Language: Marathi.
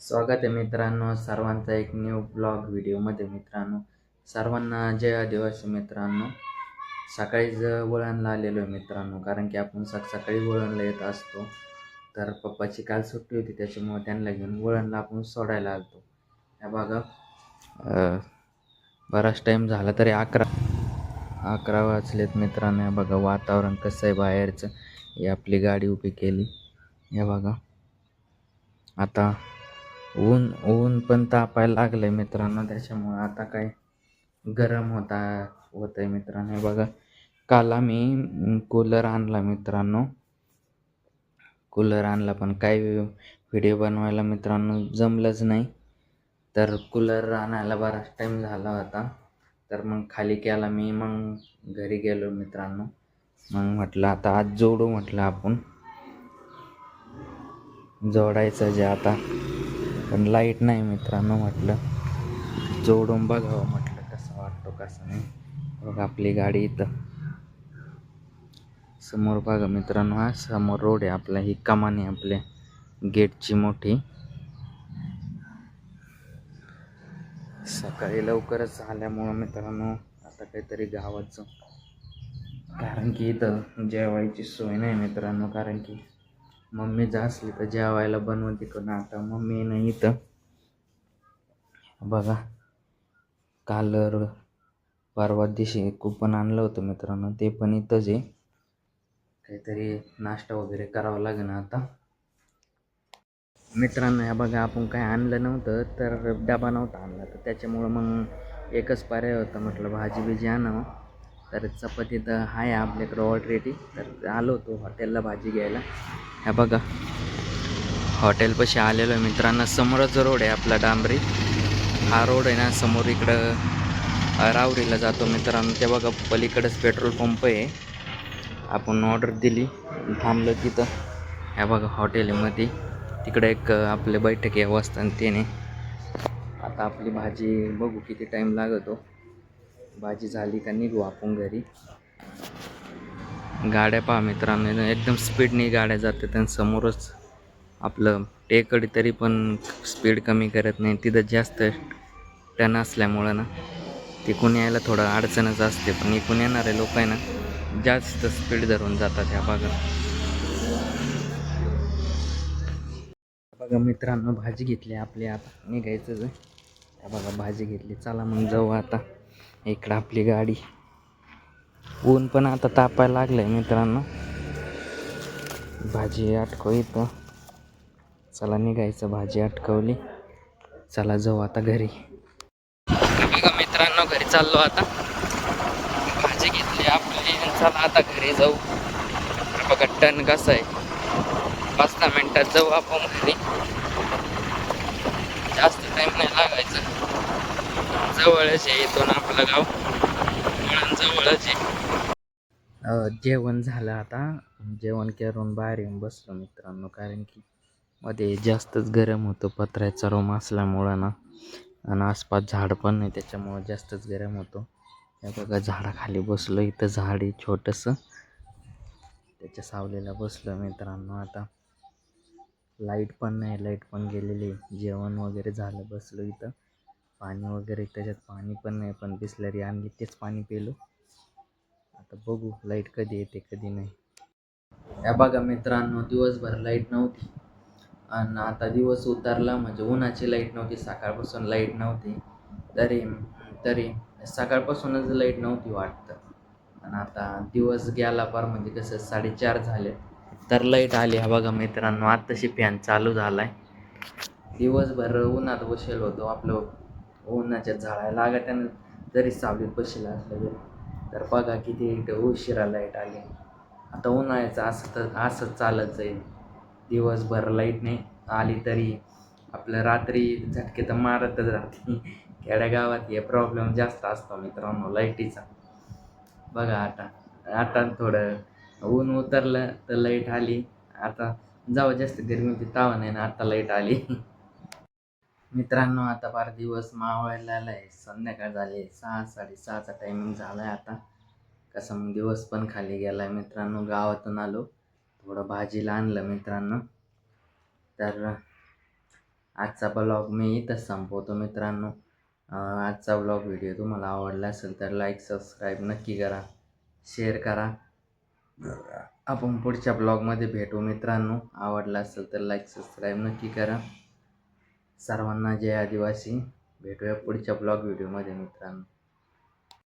स्वागत आहे मित्रांनो सर्वांचा एक न्यू ब्लॉग व्हिडिओमध्ये मित्रांनो. सर्वांना जय आदिवासी मित्रांनो. सकाळीच वळणला आलेलो आहे मित्रांनो कारण की आपण सक सकाळी वळणला येत असतो. तर पप्पाची काल सुट्टी होती त्याच्यामुळे त्यांना घेऊन वळणला आपण सोडायला आलतो. ह्या बघा. बराच टाईम झाला तरी अकरा अकरा वाजलेत मित्रांनो. हे बघा वातावरण कसं आहे बाहेरचं. ही आपली गाडी उभी केली. हे बघा. आता ऊन ऊन पण तापायला लागलं आहे मित्रांनो त्याच्यामुळं आता काय गरम होता होतं आहे मित्रांनो. हे बघा काल आम्ही कूलर आणला मित्रांनो. कूलर आणला पण काय व्हिडिओ बनवायला मित्रांनो जमलंच नाही. तर कूलर आणायला बराच टाईम झाला होता. तर मग खाली केला मी मग घरी गेलो मित्रांनो. मग म्हटलं आता आज जोडू म्हटलं आपण. जोडायचं जे आता. पण लाइट नाही मित्रांनो म्हटलं. जोडून बघावं म्हटलं कसं वाटतो कसं नाही. बघा आपली गाडी इथं. समोर बघा मित्रांनो हा समोर रोड आहे आपला ही कमान आहे आपल्या गेटची मोठी. सकाळी लवकरच आल्यामुळं मित्रांनो आता काहीतरी गावाचं. कारण की इथं जेवायची सोय नाही मित्रांनो कारण की मम्मी जा असली तर जेवायला बनवते कोण आता मम्मी नाही इथं. बघा काल परवा दिवशी कुपन आणलं होतं मित्रांनो ते पण इथंच आहे. काहीतरी नाश्ता वगैरे करावा लागेल आता. मित्रांनो ह्या बघा आपण काय आणलं नव्हतं तर डबा नव्हता आणला. तर त्याच्यामुळं मग एकच पर्याय होता म्हटलं भाजी बिजी आणावं. तर चपाती तर आहे आपल्याकडं ऑलरेडी तर आलो होतो हॉटेलला भाजी घ्यायला. ह्या बघा. हॉटेलपाशी आलेलो आहे मित्रांनो. समोरच रोड आहे आपला डांबरी. हा रोड आहे ना समोर इकडं रावरीला जातो मित्रांनो. ते बघा पलीकडंच पेट्रोल पंप आहे. आपण ऑर्डर दिली. थांबलं तिथं. ह्या बघा हॉटेलमध्ये. तिकडं एक आपले बैठक आहे वाजता त्याने आता आपली भाजी बघू किती टाईम लागतो. भाजी झाली का निघू आपण घरी. गाड्या पहा मित्रांनो एकदम स्पीडने गाड्या जातात आणि समोरच आपलं टेकडे तरी पण स्पीड कमी करत नाही. तिथं जास्त टन असल्यामुळं ना तिकून यायला थोडं अडचणच असते. पण इकून येणारे लोक आहे ना जास्त स्पीड धरून जातात ह्या भागात. बघा मित्रांनो भाजी घेतली आपली. आता निघायचंच आहे. त्या बघा भाजी घेतली. चला मग जाऊ आता. इकडं आपली गाडी. ऊन पण आता तापायला लागलं आहे मित्रांनो. भाजी अटकव इथं. चला निघायचं भाजी अटकवली चला जाऊ आता घरी. बघा मित्रांनो घरी चाललो आता. भाजी घेतली आपली चला आता घरी जाऊ. बघा टन कसं आहे. पाच दहा मिनटात जाऊ आपण घरी. जास्त टाइम नाही लागायचं. जवळच आहे इथून आपलं गाव. जवळच आहे. जेवण झालं आता. जेवण करून बाहेर येऊन बसलो मित्रांनो. कारण की मध्ये जास्तच गरम होतं. पत्र्याचा रूम असल्यामुळं ना. आणि आसपास झाड पण नाही. त्याच्यामुळं जास्तच गरम होतो. या बघा झाडाखाली बसलो. इथं झाड आहे छोटंसं. त्याच्या सावलीला बसलो मित्रांनो आता. लाइट पण नाही. लाइट पण गेलेली जेवण वगैरे झालं. बसलो इथं. पाणी वगैरे त्याच्यात पाणी पण नाही पण बिसलरी आणली तेच पाणी पिलो. आता बघू लाइट कधी येते कधी नाही. या बघा मित्रांनो दिवसभर लाइट नव्हती. आणि आता दिवस उतरला म्हणजे उन्हाची लाइट नव्हती सकाळपासून लाइट नव्हती. तरी तरी सकाळपासूनच लाइट नव्हती वाटतं. आणि आता दिवस गेला पार म्हणजे कसं साडेचार झाले. तर लाइट आली. हा बघा मित्रांनो आत्ताशी फॅन चालू झाला आहे दिवसभर उन्हात बसेल होतो आपलं. उन्हाच्या झाडाला लागत्यानं जरी सावलीत बसेल असलं तरी. तर बघा किती इथं उशिरा लाइट आली. आता उन्हाळ्याचं असं तर असंच चालत जाईल. दिवसभर लाइट नाही आली तरी. आपलं रात्री झटके तर मारतच राहते खेड्यागावात हे प्रॉब्लेम जास्त असतो मित्रांनो लाईटीचा बघा आता आता थोडं ऊन उतरलं तर लाइट आली. आता जावं जास्त गरमी होती तावा नाही ना आता लाइट आली. मित्रांनो आता फार दिवस मावळायला आहे. संध्याकाळ झाली सहा साडेसहाचा टायमिंग झाला आहे आता. कसं मग दिवस पण खाली गेला आहे मित्रांनो. गावातून आलो. थोडं भाजीला आणलं मित्रांनो. तर आजचा ब्लॉग मी इथंच संपवतो मित्रांनो. आजचा ब्लॉग व्हिडिओ तुम्हाला आवडला असेल तर लाईक सबस्क्राईब नक्की करा. शेअर करा. आपण पुढच्या ब्लॉगमध्ये भेटू मित्रांनो. आवडला असेल तर लाईक सबस्क्राईब नक्की करा. सर्वांना जय आदिवासी. भेटूया पुढच्या ब्लॉग व्हिडिओमध्ये मित्रांनो.